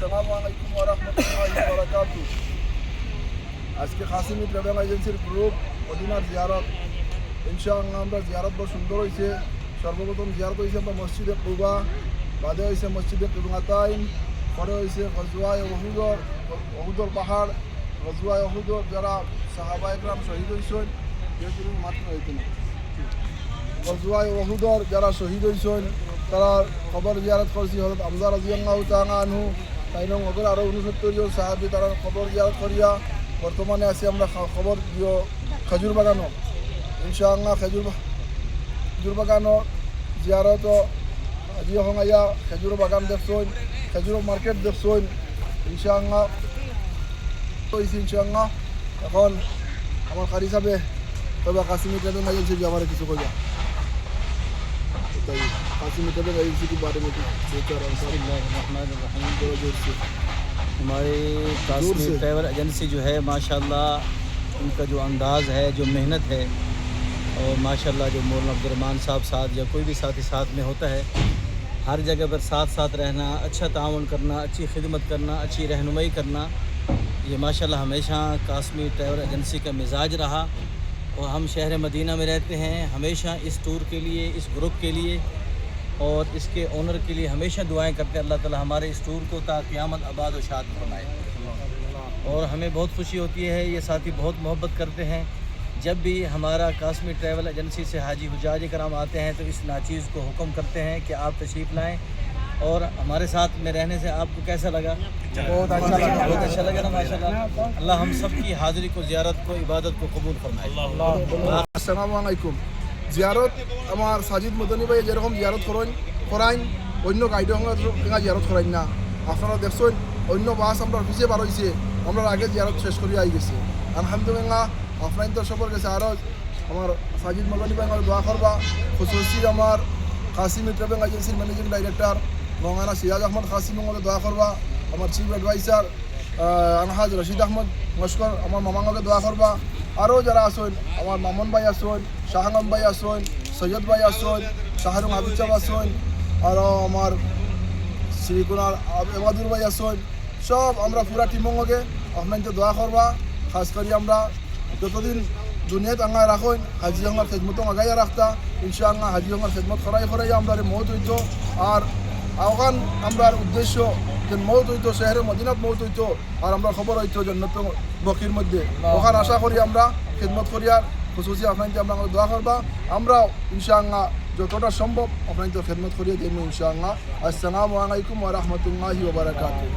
আসসালামু আলাইকুম ওয়া রাহমাতুল্লাহি ওয়া বারাকাতুহু আজকে কাসিমি ট্রাভেল এজেন্সির গ্রুপ অধীনার জিয়ারত। ইনশাআল্লাহ আমরা জিয়ারত বড় সুন্দর হয়েছে সর্বপ্রথম জিয়ারত হয়েছে আমরা মসজিদে কুবা, বাদে হয়েছে মসজিদে কুরমাতাইন পরে হয়েছে গজওয়ায় ওহুদর ওহুদর পাহাড়, গজওয়ায় ওহুদর, যারা সাহাবা একরাম শহীদ হয়েছেন যেহেতু মাত্র হইতে না গজওয়ায় ওহুদর যারা শহীদ হয়েছেন তারা খবর জিয়ারত করছি হজরত আমজা রাজিয়াল্লাহ তাঙা আনহু। তাই নং ওদের আরও উনসত্তর জন সাহাবি তারা খবর জিয়ারত করিয়া বর্তমানে আছি আমরা খবর দিও। খেজুর বাগানো ইনশাআল্লাহ খেজুর খেজুর বাগানো জিয়ারত জিও হঙাইয়া খেজুর বাগান দেখছেন খেজুর মার্কেট দেখছেন। ইনশাআল্লাহ হয়েছে ইনশাআল্লাহ এখন আমার কারি সাহেবে তবে কাশ্মীর এজেন্সি যে আমার কিছু কইয়া। بتائیے کافی کے بارے میں رہا ہوں۔ ہمارے ٹریول ایجنسی جو ہے ماشاءاللہ ان کا جو انداز ہے جو محنت ہے اور ماشاءاللہ جو مولانا عبدالرحمان صاحب ساتھ یا کوئی بھی ساتھی ساتھ میں ہوتا ہے ہر جگہ پر ساتھ ساتھ رہنا اچھا تعاون کرنا اچھی خدمت کرنا اچھی رہنمائی کرنا یہ ماشاءاللہ ہمیشہ کاشمیر ٹریول ایجنسی کا مزاج رہا۔ اور ہم شہر مدینہ میں رہتے ہیں، ہمیشہ اس ٹور کے لیے، اس گروپ کے لیے اور اس کے اونر کے لیے ہمیشہ دعائیں کرتے ہیں۔ اللہ تعالی ہمارے اس ٹور کو تا قیامت آباد و شاد فرمائے۔ اور ہمیں بہت خوشی ہوتی ہے، یہ ساتھی بہت محبت کرتے ہیں۔ جب بھی ہمارا قاسمی ٹریول ایجنسی سے حاجی حجاج کرام آتے ہیں تو اس ناچیز کو حکم کرتے ہیں کہ آپ تشریف لائیں۔ और हमारे साथ में रहने से आपको कैसा लगा बहुत अच्छा लगा बहुत अच्छा लगा ना माशाल्लाह अल्लाह हम सब की हाज़िरी को ज़ियारत को इबादत को कबूल फरमाए আসসালামু আলাইকুম জিয়ারত আমার সাজিদ মদনী ভাই যেরকম জিয়ারত করেন করাইন অন্য গাইড সঙ্গে জিয়ারত করাইন না আপনারা দেখছেন অন্য বাস আমরা পিছিয়ে বার হয়েছে আমরা আগে জিয়ারত শেষ করে আই গেছে আলহামদুলিল্লাহ অফলাইন তো সবর গেছে আরও আমার সাজিদ মদনী ভাই আমার দোয়া করবা খুশি আমার কাসিমি ট্রাভেল এজেন্সির ম্যানেজিং ডাইরেক্টর মৌলানা সিরাজ আহমদ, কাসিম আমাকে দোয়া করবা। আমার চিফ অ্যাডভাইসার আনহাজ রশিদ আহমদ মস্কর, আমার মামাঙ্গকে দোয়া করবা। আরও যারা আসেন আমার মামন ভাই আসেন শাহাঙ্গম ভাই আসেন সৈয়দ ভাই আসেন শাহরুখ আবিদ সাহেব আসেন আরও আমার শ্রীকুনার এমাদুর ভাই আসেন সব আমরা পুরা টিমঙ্গকে আপনাকে দোয়া করবা। খাস করে আমরা যতদিন দুনিয়াত আঙ্গায় রাখুন, হাজি আমার খেদমত আগাইয়া রাখতা। ইনশাআল্লাহ হাজি আমার খেদমত করাই করাই আমরা মৌত হইতো। আর আহ্বান আমরার উদ্দেশ্য যে মৌত হইতো শহরের মদিনাত মৌত হইতো আর আমরা খবর হইতো জন্নত বকির মধ্যে। ওখান আশা করি আমরা খেদমত করি আর খুশুসি আপনাকে আমরা দোয়া করবা। আমরাও ইনশাআল্লাহ যতটা সম্ভব আপনাকে খেদমত করিয়ে দেবো ইনশাআল্লাহ। আসসালামু আলাইকুম ওয়া রাহমাতুল্লাহি ওয়া বারাকাতুহু।